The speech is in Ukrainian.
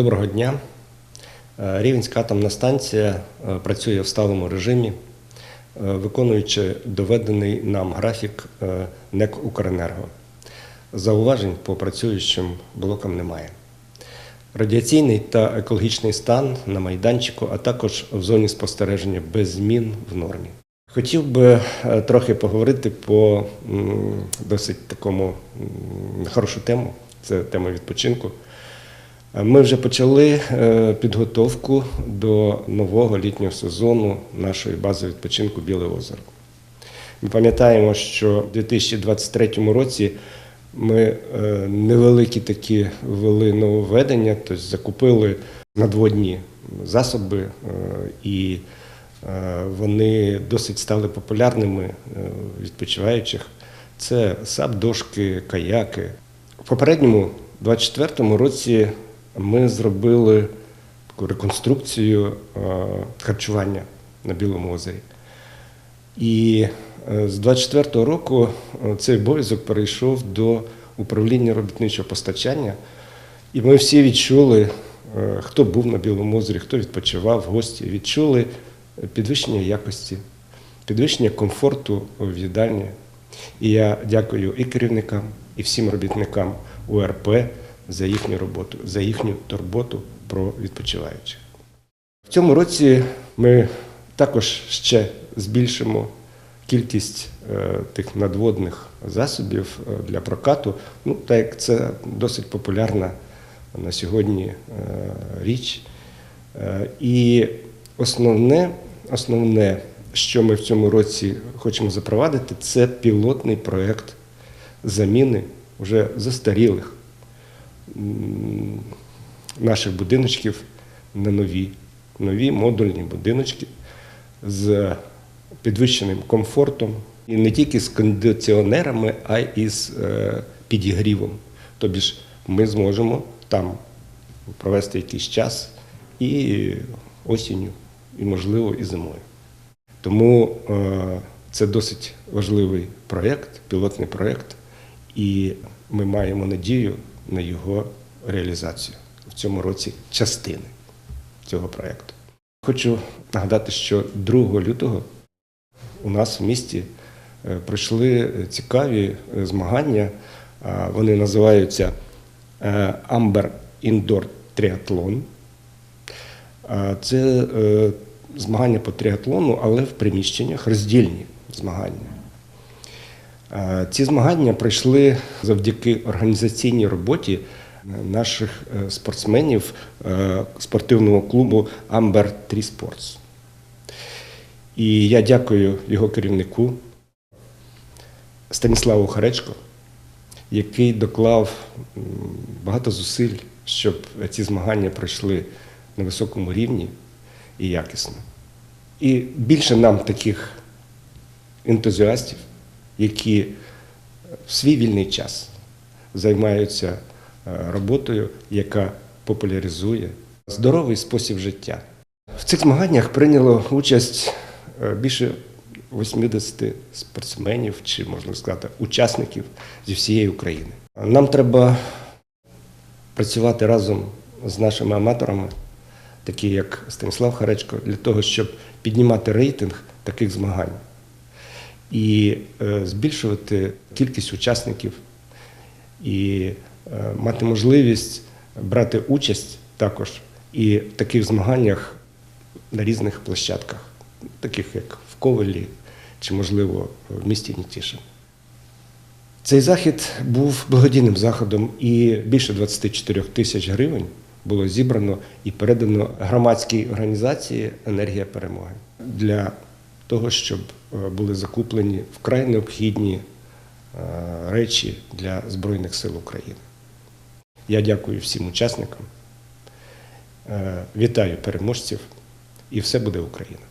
Доброго дня. Е, Рівенська атомна станція е, працює в сталому режимі, е, виконуючи доведений нам графік НЕК Укренерго. Зауважень по працюючим блокам немає. Радіаційний та екологічний стан на майданчику, а також в зоні спостереження без змін в нормі. Хотів би трохи поговорити по досить такому хорошу тему. Це тема відпочинку. Ми вже почали е, підготовку до нового літнього сезону нашої бази відпочинку Біле озеро. Ми пам'ятаємо, що в 2023 році ми е, невеликі такі ввели нововведення, тобто закупили надводні засоби, е, і вони досить стали популярними відпочиваючих. Це сап-дошки, каяки. В попередньому 24-му році ми зробили таку реконструкцію е, харчування на Білому озері. І е, з 24-го року е, цей обов'язок перейшов до управління робітничого постачання. І ми всі відчули, хто був на Білому озері, хто відпочивав, гості, відчули підвищення якості, підвищення комфорту в їдальні. І я дякую і керівникам, і всім робітникам УРП за їхню роботу, за їхню турботу про відпочиваючих. В цьому році ми також ще збільшимо кількість е, тих надводних засобів е, для прокату. Ну, так як це досить популярна на сьогодні е, річ. І основне, основне, що ми в цьому році хочемо запровадити, це пілотний проєкт заміни вже застарілих наших будиночків на нові, нові модульні будиночки з підвищеним комфортом і не тільки з кондиціонерами, а й з е, підігрівом. Тобі ж ми зможемо там провести якийсь час і осінню, і, можливо, і зимою. Тому е, це досить важливий проєкт, пілотний проєкт, і ми маємо надію на його реалізацію в цьому році частини цього проєкту. Хочу нагадати, що 2 лютого у нас в місті е, пройшли цікаві е, змагання. Вони називаються е, Амбер Індор Тріатлон. Це змагання по тріатлону, але в приміщеннях роздільні змагання. Е, Ці змагання пройшли завдяки організаційній роботі наших е, спортсменів е, спортивного клубу Amber 3 Sports. І я дякую його керівнику Станіславу Харечко, який доклав багато зусиль, щоб ці змагання пройшли на високому рівні і якісно. І більше нам таких ентузіастів, які в свій вільний час займаються е, роботою, яка популяризує здоровий спосіб життя. В цих змаганнях прийняло участь е, більше 80 спортсменів, чи можна сказати, учасників зі всієї України. Нам треба працювати разом з нашими аматорами, такі як Станіслав Харечко, для того, щоб піднімати рейтинг таких змагань і е, збільшувати кількість учасників і е, мати можливість брати участь також і в таких змаганнях на різних площадках, таких як в Ковелі чи, можливо, в місті Нітішин. Цей захід був благодійним заходом, і більше 24 тисяч гривень було зібрано і передано громадській організації Енергія перемоги для того, щоб були закуплені вкрай необхідні е, речі для Збройних сил України. Я дякую всім учасникам, е, вітаю переможців, і все буде Україна.